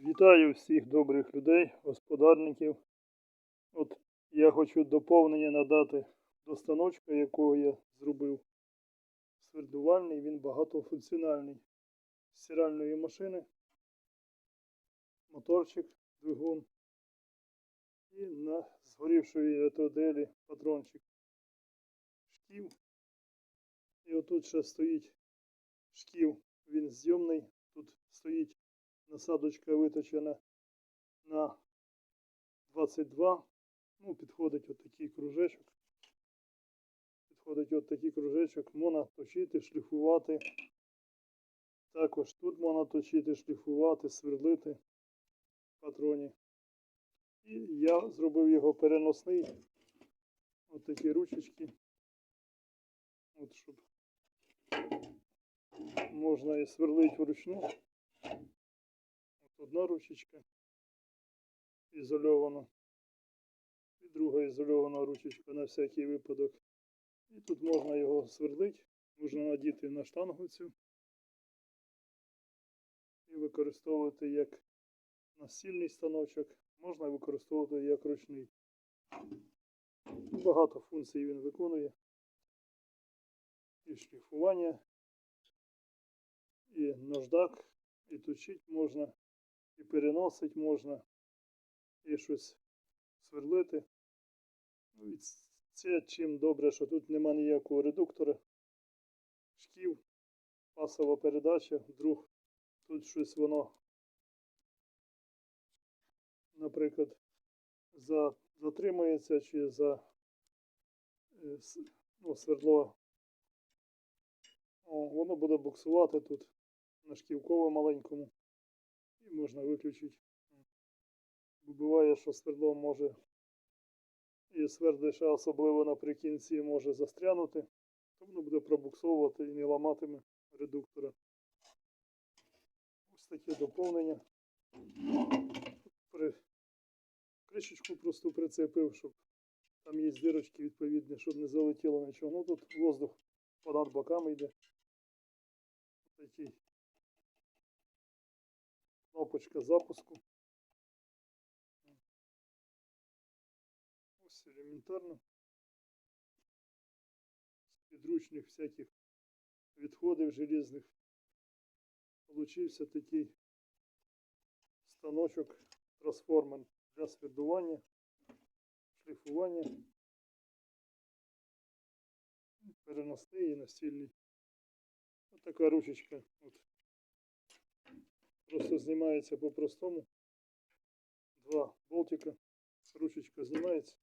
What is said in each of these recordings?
Вітаю всіх добрих людей, господарників. От я хочу доповнення надати до станочка, якого я зробив. Свердувальний, він багатофункціональний. З стиральної машини, моторчик, двигун і на згорівшої ретроделі патрончик. Шків. І отут ще стоїть шків, він зйомний. Тут стоїть насадочка виточена на 22. Ну, підходить отакий кружечок. Підходить отакий кружечок. Можна точити, шліфувати. Також тут можна точити, шліфувати, сверлити патроні. І я зробив його переносний. Ось такі ручечки. От щоб можна і сверлити вручну. Одна ручечка ізольована. І друга ізольована ручечка на всякий випадок. І тут можна його сверлити, можна надіти на штангу цю і використовувати як настільний станочок, можна використовувати як ручний. Багато функцій він виконує. І шліфування, і наждак, і точить можна, і переносить можна, і щось сверлити. Ну, і це чим добре, що тут нема ніякого редуктора, шків, пасова передача, вдруг тут щось воно, наприклад, за, затримується чи за е, ну, свердло. О, воно буде буксувати тут на шківково маленькому. І можна виключити. Бо буває, що свердло може і свердлиша, особливо наприкінці, може застрянути, то воно буде пробуксовувати і не ламатиме редуктора. Ось таке доповнення. При... Кришечку просто прицепив, щоб там є дирочки відповідні, щоб не залетіло нічого. Ну тут воздух понад боками йде. Такий кнопочка запуску. Ось елементарно. Підручних всяких відходів железних. Получився такий станочок трансформер для свердування, шліфування, переносний і настільний. Ось така ручечка. От. Просто знімається по-простому. Два болтика. Ручечка знімається.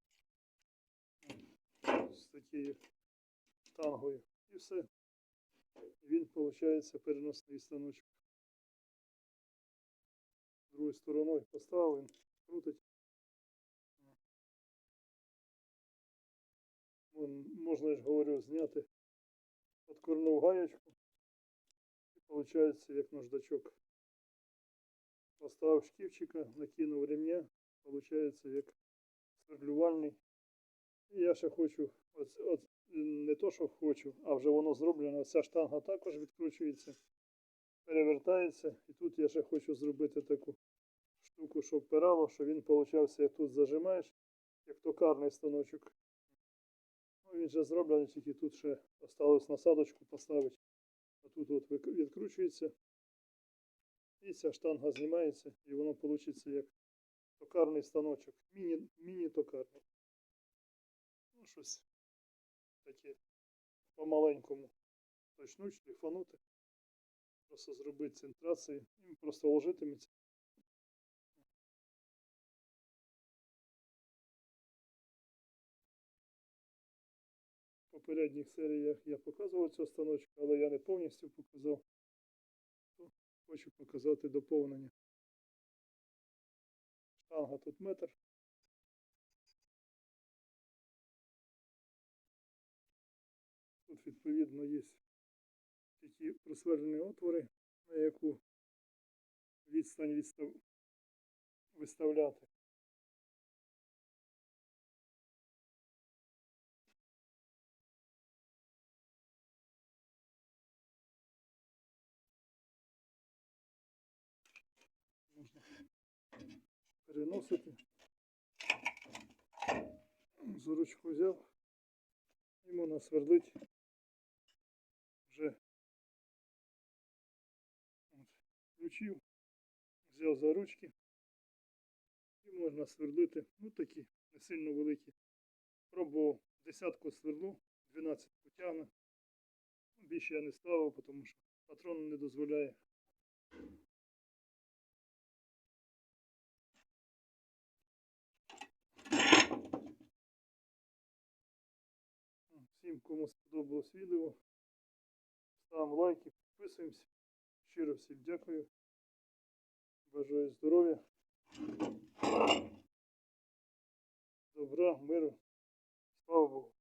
З такою штангою. І все. Він, виходить, переносний станочок. Другою стороною поставив, крутить. Можна, я ж говорю, зняти. Откорнув гаєчку. І виходить, як наждачок. Поставив шківчика, накинув ремня, виходить, як сверлювальний. І я ще хочу, от, от, не то, що хочу, а вже воно зроблено. Ця штанга також відкручується, перевертається. І тут я ще хочу зробити таку штуку, щоб впирало, що він получався, як тут зажимаєш, як токарний станочок. Ну, він вже зроблений, тільки тут ще осталось насадочку поставити. А тут от відкручується. І ця штанга знімається, і воно вийде як токарний станочок. Міні, міні-токарний. Ну, щось таке по-маленькому. Почнуть шліфанути. Просто зробити центрації. Їм просто ложитиметься. В попередніх серіях я показував цю станочку, але я не повністю показав. Хочу показати доповнення. Штанга тут метр. Тут відповідно є такі просверлені отвори, на яку відстань відстав... виставляти. Переносити. За ручку взяв. І можна свердлить вже От, взяв за ручки. І можна свердлити, ну такі, не сильно великі. Пробував десятку свердлу, 12 потягне. Більше я не ставив, тому що патрон не дозволяє. Всім, кому сподобалось відео, ставимо лайки, підписуємося. Щиро всім дякую. Бажаю здоров'я. Добра, миру. Слава Богу.